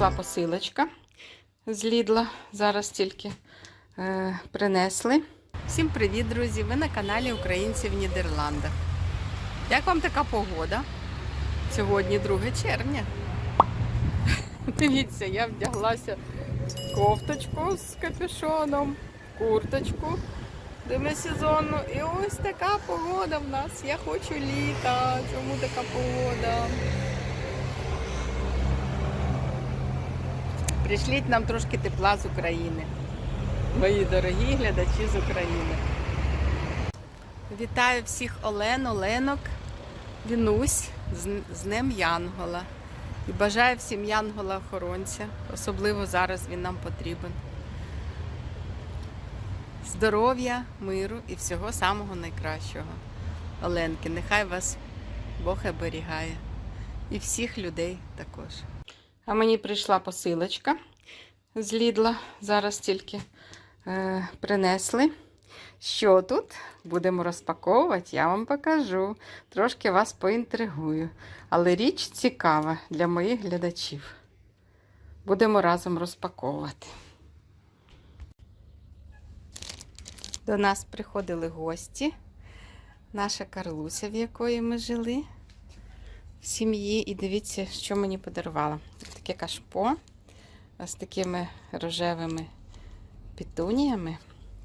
прийшла посилочка з Лідла. Зараз тільки е, принесли. Всім привіт, друзі! Ви на каналі Українці в Нідерландах. Як вам така погода? Сьогодні 2 червня. Дивіться, я вдяглася в кофточку з капюшоном, курточку демисезонну. І ось така погода в нас. Я хочу літа. Чому така погода? Прийшліть нам трошки тепла з України. Мої дорогі глядачі з України. Вітаю всіх Олен, Оленок, Вінусь з, з Днем Янгола. І бажаю всім Янгола-охоронця. Особливо зараз він нам потрібен. Здоров'я, миру і всього самого найкращого. Оленки, нехай вас Бог оберігає. І всіх людей також. А мені прийшла посилочка з Лідла. Зараз тільки е, принесли. Що тут? Будемо розпаковувати, я вам покажу. Трошки вас поінтригую. Але річ цікава для моїх глядачів. Будемо разом розпаковувати. До нас приходили гості. Наша Карлуся, в якої ми жили в сім'ї. І дивіться, що мені подарувала. Таке кашпо з такими рожевими пітуніями.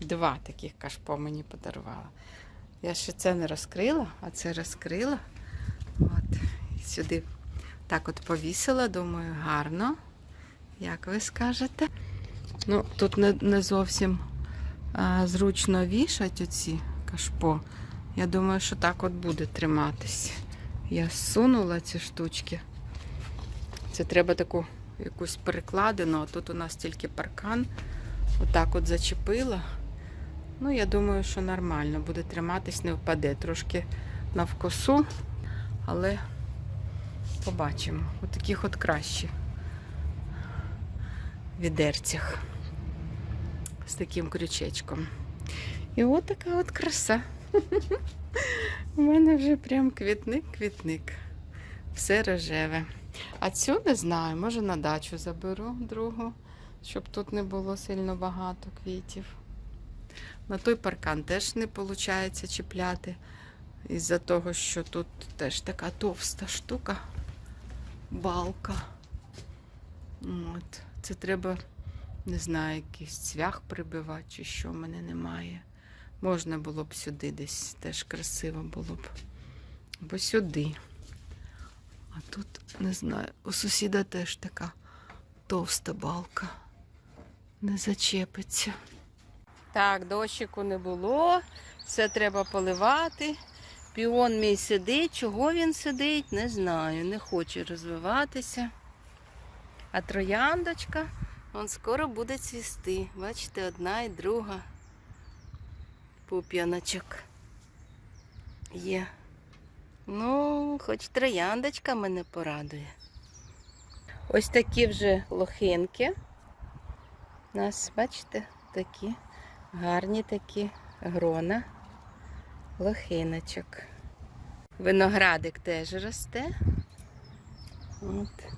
Два таких кашпо мені подарувала. Я ще це не розкрила, а це розкрила. От. Сюди так от повісила, думаю, гарно. Як ви скажете? Ну, тут не, не зовсім а, зручно вішать оці кашпо. Я думаю, що так от буде триматись. Я сунула ці штучки. Це треба таку якусь перекладину, а тут у нас тільки паркан. Отак от зачепила. Ну, я думаю, що нормально буде триматись, не впаде. Трошки навкосу, але побачимо. У таких от краще відерцях з таким крючечком. І от така от краса. У мене вже прям квітник-квітник. Все рожеве. А цю не знаю, може на дачу заберу другу, щоб тут не було сильно багато квітів. На той паркан теж не виходить чіпляти. Із-за того, що тут теж така товста штука, балка. От. Це треба, не знаю, якийсь цвях прибивати, чи що в мене немає. Можна було б сюди десь теж красиво було б. Або сюди. А тут, не знаю, у сусіда теж така товста балка. Не зачепиться. Так, дощику не було, все треба поливати. Піон мій сидить. Чого він сидить, не знаю, не хоче розвиватися. А трояндочка, он скоро буде цвісти. Бачите, одна і друга пуп'яночок є. Ну, хоч трояндочка мене порадує. Ось такі вже лохинки. У нас, бачите, такі гарні такі грона лохиночок. Виноградик теж росте. От.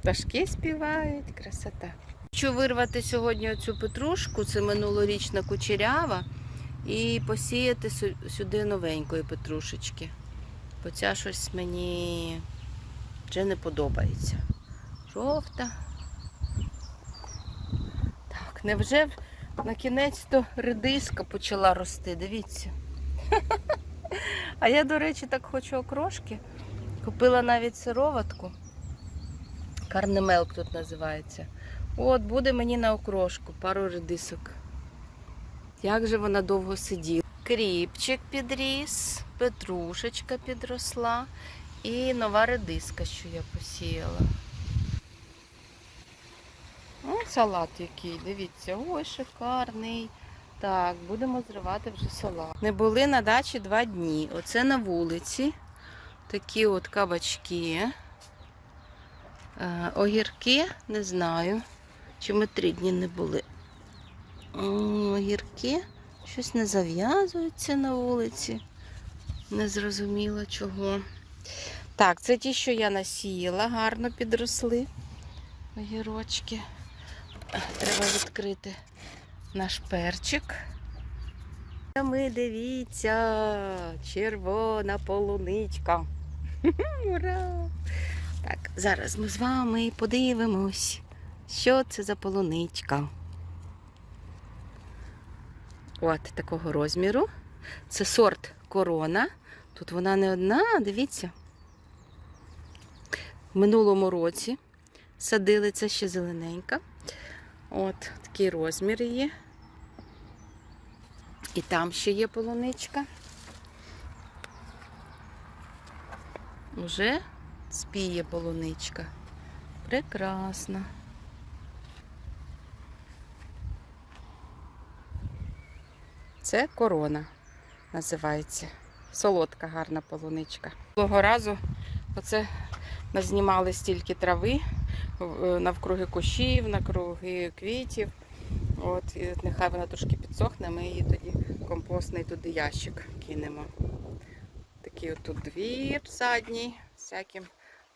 Пташки співають, красота. Хочу вирвати сьогодні оцю петрушку, це минулорічна кучерява, і посіяти сюди новенької петрушечки. Бо ця щось мені вже не подобається. Жовта. Так, невже на кінець то редиска почала рости, дивіться. А я, до речі, так хочу окрошки. Купила навіть сироватку. Карнемелк тут називається. От, буде мені на окрошку, пару редисок. Як же вона довго сиділа. Кріпчик підріс, петрушечка підросла і нова редиска, що я посіяла. О, салат який, дивіться, ой, шикарний. Так, будемо зривати вже салат. Не були на дачі два дні. Оце на вулиці. Такі от кабачки. Е, огірки, не знаю. Чи ми три дні не були. Огірки щось не зав'язуються на вулиці. Не зрозуміло чого. Так, це ті, що я насіяла, гарно підросли. Огірочки. Треба відкрити наш перчик. Ми дивіться, червона полуничка. Ура! Так, зараз ми з вами подивимось, що це за полуничка. От такого розміру. Це сорт корона. Тут вона не одна, дивіться. В минулому році садили це ще зелененька. От такий розмір її. І там ще є полуничка. Уже спіє полуничка. Прекрасно. Це корона називається. Солодка, гарна полуничка. Того разу оце назнімали стільки трави навкруги кущів, навкруги квітів. От, і нехай вона трошки підсохне, ми її тоді компостний туди ящик кинемо. Такий от тут двір задній, всяким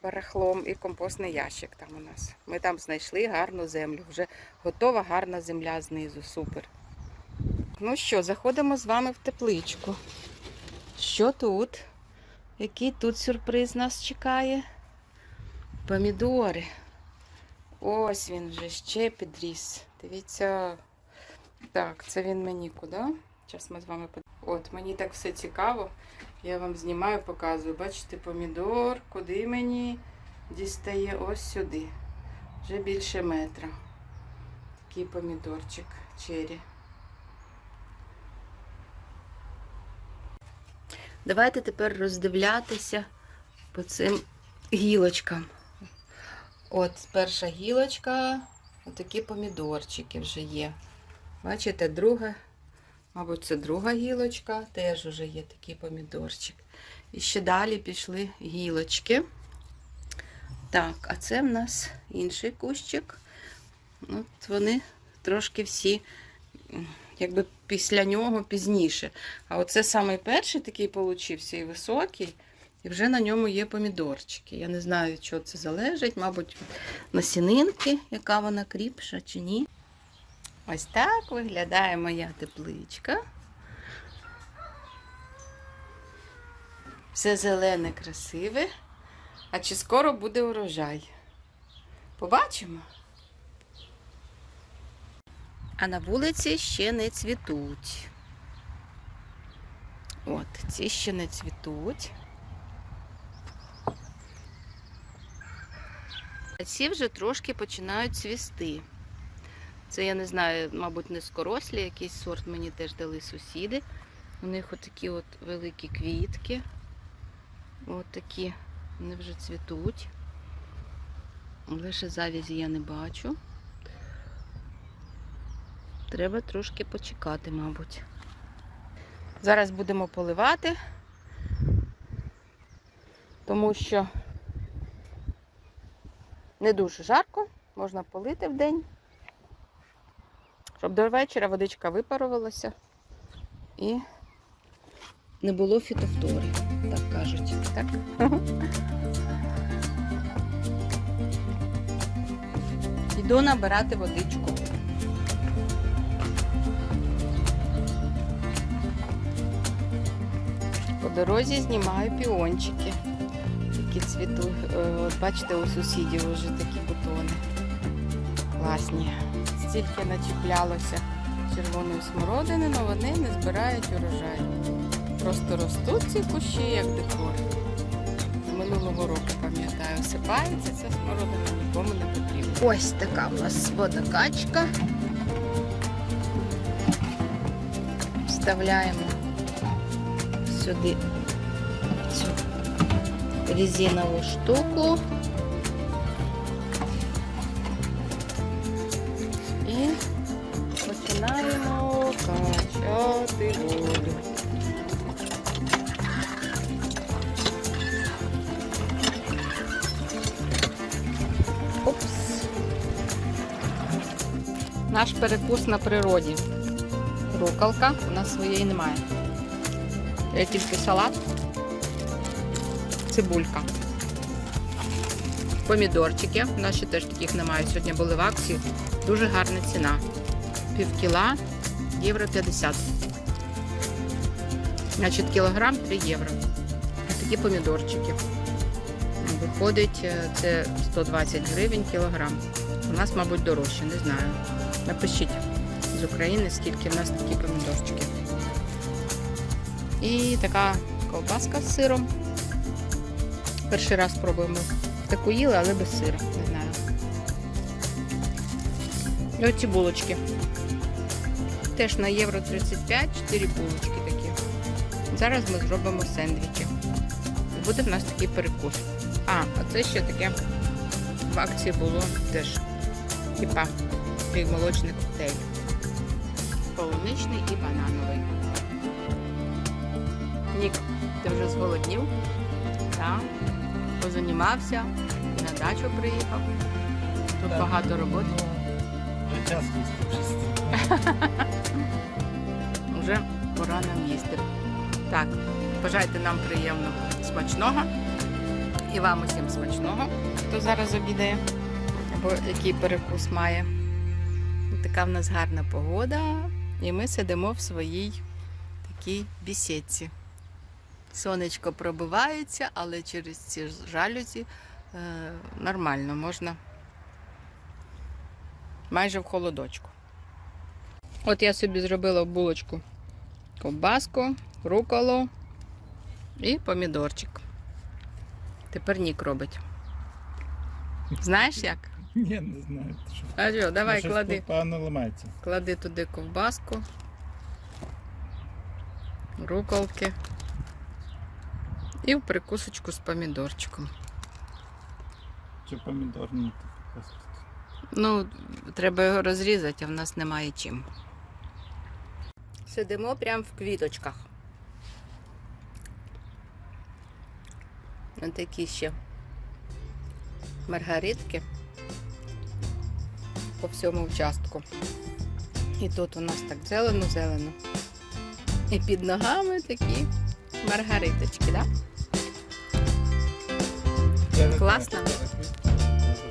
барахлом і компостний ящик там у нас. Ми там знайшли гарну землю. Вже готова гарна земля знизу. Супер. Ну що, заходимо з вами в тепличку. Що тут? Який тут сюрприз нас чекає? Помідори. Ось він вже ще підріс. Дивіться. Так, це він мені куди? Зараз ми з вами От, мені так все цікаво. Я вам знімаю, показую. Бачите, помідор, куди мені дістає ось сюди. Вже більше метра. Такий помідорчик чері. Давайте тепер роздивлятися по цим гілочкам. От перша гілочка, отакі помідорчики вже є. Бачите, друга, мабуть, це друга гілочка, теж вже є такий помідорчик. І ще далі пішли гілочки. Так, а це в нас інший кущик. От вони трошки всі, якби після нього пізніше. А оце самий перший такий получився і високий. І вже на ньому є помідорчики. Я не знаю, від чого це залежить, мабуть, насінинки, яка вона кріпша чи ні. Ось так виглядає моя тепличка. Все зелене, красиве. А чи скоро буде урожай? Побачимо. А на вулиці ще не цвітуть. От, ці ще не цвітуть. А ці вже трошки починають цвісти. Це я не знаю, мабуть, не скорослі, якийсь сорт мені теж дали сусіди. У них отакі от великі квітки. От такі вони вже цвітуть. Лише завязі я не бачу. Треба трошки почекати, мабуть. Зараз будемо поливати, тому що не дуже жарко, можна полити в день, щоб до вечора водичка випарувалася і не було фітофтори, так кажуть. Так? Йду набирати водичку. По дорозі знімаю піончики, які цвітуть. Е, От бачите, у сусідів вже такі бутони. Класні. Стільки начіплялося червоної смородини, але вони не збирають урожай. Просто ростуть ці кущі, як декор. Минулого року, пам'ятаю, осипається ця смородина, нікому не потрібна. Ось така в нас водокачка. Вставляємо сюди цю резинову штуку. І починаємо качати воду. Опс. Наш перекус на природі. Рукалка, у нас своєї немає. Є тільки салат цибулька. Помідорчики. У нас ще теж таких немає. Сьогодні були в акції. Дуже гарна ціна. Пів кіла євро 50. Значить, кілограм 3 євро. Такі помідорчики. Виходить, е, це 120 гривень кілограм. У нас, мабуть, дорожче, не знаю. Напишіть з України, скільки в нас такі помідорчики. І така ковбаска з сиром. Перший раз спробуємо. Таку їли, але без сира, не знаю. І оці булочки. Теж на євро 35, 4 булочки такі. Зараз ми зробимо сендвічі. Буде в нас такий перекус. А, а це ще таке в акції було теж. Типа молочний коктейль. Полуничний і банановий. Нік, ти вже зголоднів? Так. Позанімався і на дачу приїхав. Тут багато роботи. Час. Вже пора нам їсти. Так, бажайте нам приємного смачного. І вам усім смачного, хто зараз обідає, або який перекус має. Така в нас гарна погода, і ми сидимо в своїй такій бісідці. Сонечко пробивається, але через ці жалюзі е, нормально можна майже в холодочку. От я собі зробила булочку ковбаску, руколу і помідорчик. Тепер нік робить. Знаєш як? Ні, не знаю. що. А що, давай Щось клади. Погано ламається. Клади туди ковбаску, руколки і в прикусочку з помідорчиком. Чи помідор не так. Ну, треба його розрізати, а в нас немає чим. Сидимо прямо в квіточках. Ось такі ще маргаритки по всьому участку. І тут у нас так зелено-зелено. І під ногами такі маргариточки, да? Класно?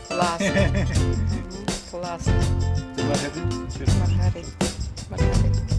Класно. Класно. Маргаритки. Маргаритки.